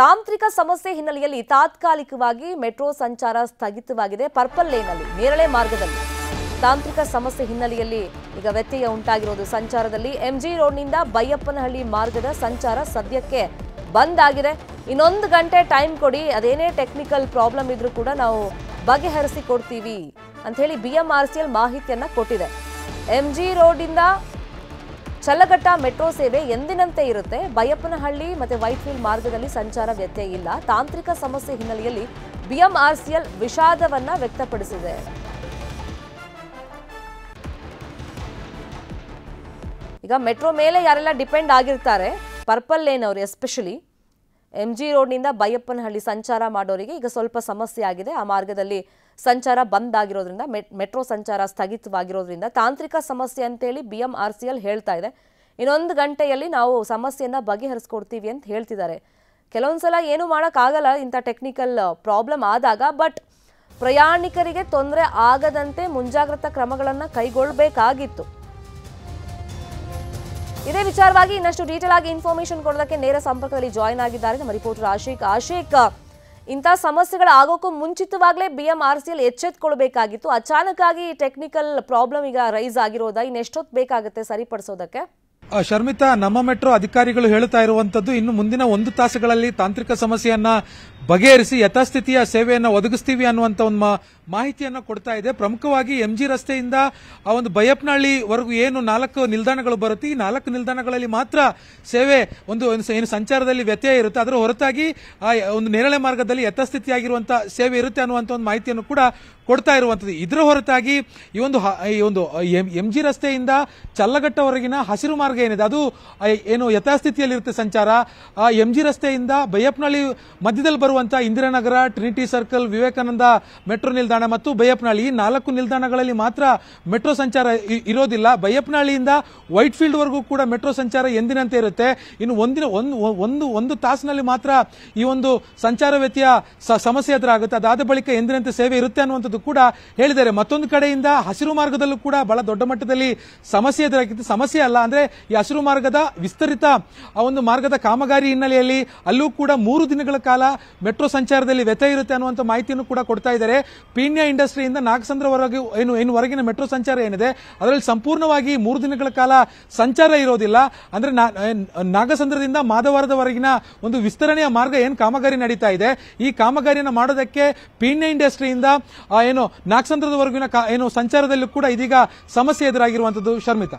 ತಾಂತ್ರಿಕ ಸಮಸ್ಯೆ ಹಿನ್ನೆಲೆಯಲ್ಲಿ ತಾತ್ಕಾಲಿಕವಾಗಿ ಮೆಟ್ರೋ ಸಂಚಾರ ಸ್ಥಗಿತವಾಗಿದೆ. ಪರ್ಪಲ್ ಲೇನಲ್ಲಿ, ನೇರಳೆ ಮಾರ್ಗದಲ್ಲಿ. ತಾಂತ್ರಿಕ ಸಮಸ್ಯೆ ಹಿನ್ನೆಲೆಯಲ್ಲಿ ಈಗ ವ್ಯತ್ಯಯ ಉಂಟಾಗಿರೋದು ಸಂಚಾರದಲ್ಲಿ. ಎಂಜಿ ರೋಡ್ನಿಂದ ಬೈಯಪ್ಪನಹಳ್ಳಿ ಮಾರ್ಗದ ಸಂಚಾರ ಸದ್ಯಕ್ಕೆ ಬಂದ್ ಆಗಿದೆ. ಇನ್ನೊಂದು ಗಂಟೆ ಟೈಮ್ ಕೊಡಿ, ಅದೇನೇ ಟೆಕ್ನಿಕಲ್ ಪ್ರಾಬ್ಲಮ್ ಇದ್ರೂ ಕೂಡ ನಾವು ಬಗೆಹರಿಸಿ ಕೊಡ್ತೀವಿ ಅಂತ ಹೇಳಿ ಬಿ ಮಾಹಿತಿಯನ್ನ ಕೊಟ್ಟಿದೆ. ಎಂಜಿ ರೋಡಿಂದ ಚಲ್ಲಘಟ್ಟ ಮೆಟ್ರೋ ಸೇವೆ ಎಂದಿನಂತೆ ಇರುತ್ತೆ? ಬೈಯಪ್ಪನಹಳ್ಳಿ ಮತ್ತೆ ವೈಟ್ಫೀಲ್ಡ್ ಮಾರ್ಗದಲ್ಲಿ ಸಂಚಾರ ವ್ಯತ್ಯಯ ಇಲ್ಲ. ತಾಂತ್ರಿಕ ಸಮಸ್ಯೆ ಹಿನ್ನೆಲೆಯಲ್ಲಿ ಬಿಎಂಆರ್ಸಿಎಲ್ ವಿಷಾದವನ್ನ ವ್ಯಕ್ತಪಡಿಸಿದೆ. ಈಗ ಮೆಟ್ರೋ ಮೇಲೆ ಯಾರೆಲ್ಲ ಡಿಪೆಂಡ್ ಆಗಿರ್ತಾರೆ, ಪರ್ಪಲ್ ಲೇನ್ ಅವರು ಎಸ್ಪೆಷಲಿ ಎಂ ಜಿ ರೋಡ್ನಿಂದ ಬೈಯಪ್ಪನಹಳ್ಳಿ ಸಂಚಾರ ಮಾಡೋರಿಗೆ ಈಗ ಸ್ವಲ್ಪ ಸಮಸ್ಯೆ ಆಗಿದೆ. ಆ ಮಾರ್ಗದಲ್ಲಿ ಸಂಚಾರ ಬಂದ್ ಆಗಿರೋದ್ರಿಂದ ಮೆಟ್- ಮೆಟ್ರೋ ಸಂಚಾರ ಸ್ಥಗಿತವಾಗಿರೋದ್ರಿಂದ ತಾಂತ್ರಿಕ ಸಮಸ್ಯೆ ಅಂತೇಳಿ B M R C L ಹೇಳ್ತಾ ಇದೆ. ಇನ್ನೊಂದು ಗಂಟೆಯಲ್ಲಿ ನಾವು ಸಮಸ್ಯೆಯನ್ನು ಬಗೆಹರಿಸ್ಕೊಡ್ತೀವಿ ಅಂತ ಹೇಳ್ತಿದ್ದಾರೆ. ಕೆಲವೊಂದ್ಸಲ ಏನು ಮಾಡೋಕ್ಕಾಗಲ್ಲ ಇಂಥ ಟೆಕ್ನಿಕಲ್ ಪ್ರಾಬ್ಲಮ್ ಆದಾಗ ಬಟ್ ಪ್ರಯಾಣಿಕರಿಗೆ ತೊಂದರೆ ಆಗದಂತೆ ಮುಂಜಾಗ್ರತಾ ಕ್ರಮಗಳನ್ನು ಕೈಗೊಳ್ಳಬೇಕಾಗಿತ್ತು ಇದೇ ವಿಚಾರವಾಗಿ ಇನ್ನಷ್ಟು ಡೀಟೇಲ್ ಆಗಿ ಇನ್ಫಾರ್ಮೇಶನ್ ಕೊಡೋದಕ್ಕೆ ನೇರ ಸಂಪರ್ಕದಲ್ಲಿ ಜಾಯಿನ್ ಆಗಿದ್ದಾರೆ ನಮ್ಮ ರಿಪೋರ್ಟರ್ ಆಶಿಕ್. ಆಶಿಕ್, ಇಂಥ ಸಮಸ್ಯೆಗಳು ಆಗೋಕ್ಕೂ ಮುಂಚಿತವಾಗಲೇ B M R C L ಎಚ್ಚೆತ್ಕೊಳ್ಬೇಕಾಗಿತ್ತು. ಅಚಾನಕ್ ಆಗಿ ಟೆಕ್ನಿಕಲ್ ಪ್ರಾಬ್ಲಮ್ ಈಗ ರೈಸ್ ಆಗಿರೋದ? ಇನ್ನೆಷ್ಟೊತ್ತು ಬೇಕಾಗುತ್ತೆ ಸರಿಪಡಿಸೋದಕ್ಕೆ? ಶರ್ಮಿತಾ, ನಮ್ಮ ಮೆಟ್ರೋ ಅಧಿಕಾರಿಗಳು ಹೇಳುತ್ತಾ ಇರುವಂತದ್ದು ಇನ್ನು ಮುಂದಿನ ಒಂದು ತಾಸುಗಳಲ್ಲಿ ತಾಂತ್ರಿಕ ಸಮಸ್ಯೆಯನ್ನ ಬಗೆಹರಿಸಿ ಯಥಾಸ್ಥಿತಿಯ ಸೇವೆಯನ್ನು ಒದಗಿಸ್ತೀವಿ ಅನ್ನುವಂತ ಒಂದು ಮಾಹಿತಿಯನ್ನು ಕೊಡ್ತಾ ಇದೆ. ಪ್ರಮುಖವಾಗಿ ಎಂಜಿ ರಸ್ತೆಯಿಂದ ಆ ಒಂದು ಬೈಯಪ್ಪನಹಳ್ಳಿವರೆಗೂ ಏನು ನಾಲ್ಕು ನಿಲ್ದಾಣಗಳು ಬರುತ್ತೆ. ಈ ನಾಲ್ಕು ನಿಲ್ದಾಣಗಳಲ್ಲಿ ಮಾತ್ರ ಸೇವೆ ಒಂದು ಒಂದು ಏನು ಸಂಚಾರದಲ್ಲಿ ವ್ಯತ್ಯಯ ಇರುತ್ತೆ. ಅದರ ಹೊರತಾಗಿ ಆ ಒಂದು ನೇರಳೆ ಮಾರ್ಗದಲ್ಲಿ ಯಥಾಸ್ಥಿತಿಯಾಗಿರುವಂತಹ ಸೇವೆ ಇರುತ್ತೆ ಅನ್ನುವಂಥ ಒಂದು ಮಾಹಿತಿಯನ್ನು ಕೂಡ ಕೊಡ್ತಾ ಇರುವಂಥದ್ದು. ಇದರ ಹೊರತಾಗಿ ಈ ಒಂದು ಈ ಒಂದು ಎಂ ಜಿ ರಸ್ತೆಯಿಂದ ಚಲ್ಲಗಟ್ಟವರೆಗಿನ ಹಸಿರು ಮಾರ್ಗ ಏನಿದೆ? ಅದು ಏನು ಯಥಾಸ್ಥಿತಿಯಲ್ಲಿರುತ್ತೆ ಸಂಚಾರ. ಆ ಎಂ ಜಿ ರಸ್ತೆಯಿಂದ ಬೈಯಪ್ನಹಳ್ಳಿ ಮಧ್ಯದಲ್ಲಿ ಬರುವಂತಹ Indiranagar Trinity circle Vivekananda metro ನಿಲ್ದಾಣ ಮತ್ತು ಬೈಯಪ್ನಹಳ್ಳಿ ಈ ನಾಲ್ಕು ನಿಲ್ದಾಣಗಳಲ್ಲಿ ಮಾತ್ರ ಮೆಟ್ರೋ ಸಂಚಾರ ಇರೋದಿಲ್ಲ. ಬೈಯಪ್ನಹಳ್ಳಿಯಿಂದ ವೈಟ್ ಫೀಲ್ಡ್ ವರೆಗೂ ಕೂಡ ಮೆಟ್ರೋ ಸಂಚಾರ ಎಂದಿನಂತೆ ಇರುತ್ತೆ. ಇನ್ನು ಒಂದಿನ, ಒಂದು ಒಂದು ತಾಸಿನಲ್ಲಿ ಮಾತ್ರ ಈ ಒಂದು ಸಂಚಾರ ವ್ಯತ್ಯ ಸಮಸ್ಯೆ ಎದುರಾಗುತ್ತೆ. ಅದಾದ ಬಳಿಕ ಎಂದಿನಂತೆ ಸೇವೆ ಇರುತ್ತೆ ಅನ್ನುವಂಥದ್ದು ಕೂಡ ಹೇಳಿದ್ದಾರೆ. ಮತ್ತೊಂದು ಕಡೆಯಿಂದ ಹಸಿರು ಮಾರ್ಗದಲ್ಲೂ ಕೂಡ ಬಹಳ ದೊಡ್ಡ ಮಟ್ಟದಲ್ಲಿ ಸಮಸ್ಯೆ ಎದುರಾಗಿತ್ತು ಸಮಸ್ಯೆ ಅಲ್ಲ ಅಂದ್ರೆ ಈ ಹಸಿರು ಮಾರ್ಗದ ವಿಸ್ತರಿತ ಆ ಒಂದು ಮಾರ್ಗದ ಕಾಮಗಾರಿ ಹಿನ್ನೆಲೆಯಲ್ಲಿ ಅಲ್ಲೂ ಕೂಡ ಮೂರು ದಿನಗಳ ಕಾಲ ಮೆಟ್ರೋ ಸಂಚಾರದಲ್ಲಿ ವ್ಯತ್ಯಯ ಇರುತ್ತೆ ಅನ್ನುವಂಥ ಮಾಹಿತಿಯನ್ನು ಕೂಡ ಕೊಡ್ತಾ ಇದ್ದಾರೆ. ಪೀಣ್ಯ ಇಂಡಸ್ಟ್ರಿಯಿಂದ ನಾಗಸಂದ್ರವರೆಗೆ ಏನು ಏನು ಹೊರಗಿನ ಮೆಟ್ರೋ ಸಂಚಾರ ಏನಿದೆ, ಅದರಲ್ಲಿ ಸಂಪೂರ್ಣವಾಗಿ ಮೂರು ದಿನಗಳ ಕಾಲ ಸಂಚಾರ ಇರೋದಿಲ್ಲ. ಅಂದ್ರೆ ನಾಗಸಂದ್ರದಿಂದ ಮಾದವಾರದವರೆಗಿನ ಒಂದು ವಿಸ್ತರಣೆಯ ಮಾರ್ಗ ಏನು ಕಾಮಗಾರಿ ನಡೀತಾ ಇದೆ. ಈ ಕಾಮಗಾರಿಯನ್ನು ಮಾಡೋದಕ್ಕೆ ಪೀಣ್ಯ ಇಂಡಸ್ಟ್ರಿಯಿಂದ ಏನು ನಾಗಸಂದ್ರದವರೆಗಿನ ಏನು ಸಂಚಾರದಲ್ಲೂ ಕೂಡ ಇದೀಗ ಸಮಸ್ಯೆ ಎದುರಾಗಿರುವಂಥದ್ದು ಶರ್ಮಿತಾ.